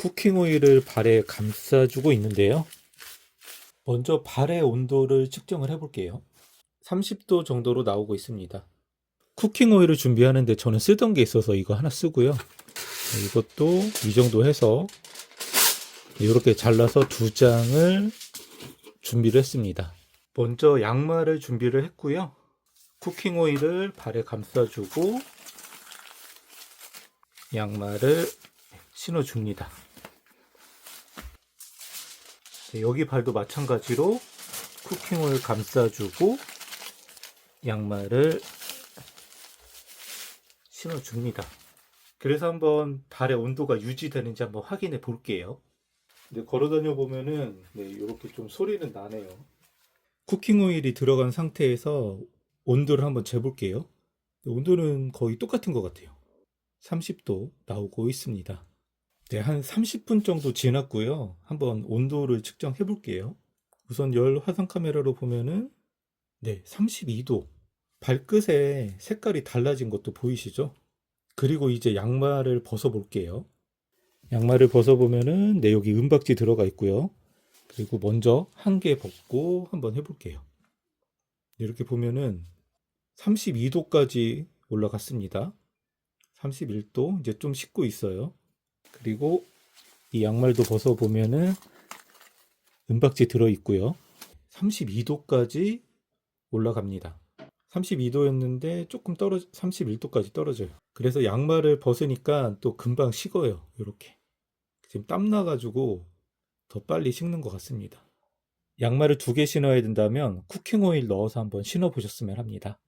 쿠킹 오일을 발에 감싸주고 있는데요. 먼저 발의 온도를 측정을 해볼게요. 30도 정도로 나오고 있습니다. 쿠킹 오일을 준비하는데 저는 쓰던 게 있어서 이거 하나 쓰고요. 이것도 이 정도 해서 이렇게 잘라서 두 장을 준비를 했습니다. 먼저 양말을 준비를 했고요. 쿠킹 오일을 발에 감싸주고 양말을 신어줍니다. 네, 여기 발도 마찬가지로 쿠킹 오일 감싸주고 양말을 신어줍니다. 그래서 한번 발의 온도가 유지되는지 한번 확인해 볼게요. 근데 걸어 다녀 보면은 네, 이렇게 좀 소리는 나네요. 쿠킹 오일이 들어간 상태에서 온도를 한번 재볼게요. 온도는 거의 똑같은 것 같아요. 30도 나오고 있습니다. 네, 한 30분 정도 지났고요. 한번 온도를 측정해 볼게요. 우선 열 화상 카메라로 보면은 네, 32도. 발끝에 색깔이 달라진 것도 보이시죠? 그리고 이제 양말을 벗어 볼게요. 양말을 벗어 보면은 네, 여기 은박지 들어가 있고요. 그리고 먼저 한 개 벗고 한번 해 볼게요. 이렇게 보면은 32도까지 올라갔습니다. 31도 이제 좀 식고 있어요. 그리고 이 양말도 벗어 보면은 은박지 들어 있고요. 32도까지 올라갑니다. 32도였는데 조금 떨어져 31도까지 떨어져요. 그래서 양말을 벗으니까 또 금방 식어요. 이렇게. 지금 땀 나가지고 더 빨리 식는 것 같습니다. 양말을 두 개 신어야 된다면 쿠킹 오일 넣어서 한번 신어 보셨으면 합니다.